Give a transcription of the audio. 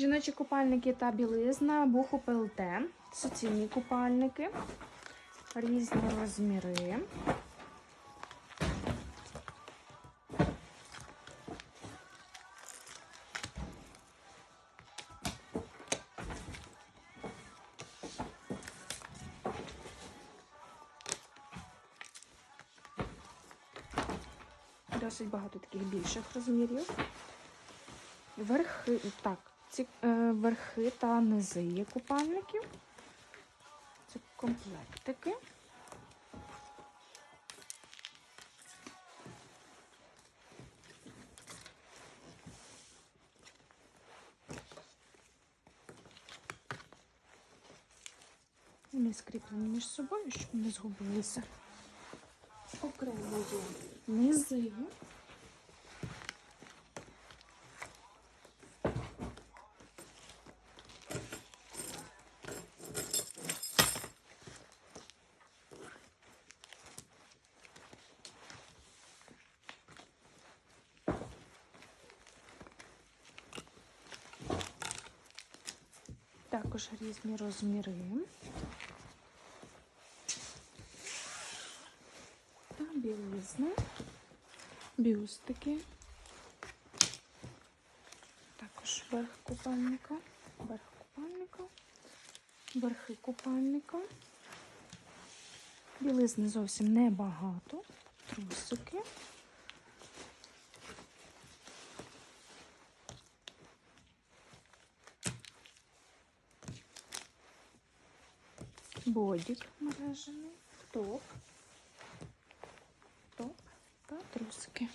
Жіночі купальники та білизна, буху ПЛТ, суцільні купальники, різні розміри. Досить багато таких більших розмірів. Верхи, так, ці е, верхи та низи є купальників. Це комплектики. Вони скріплені між собою, щоб не згубилися. Окремо є низи. Також різні розміри. Та білизна, бюстики. Також верх купальника, верх купальника, верхи купальника. Білизни зовсім небагато. Трусики. Бодік. Мережений, топ, топ. Та трусики.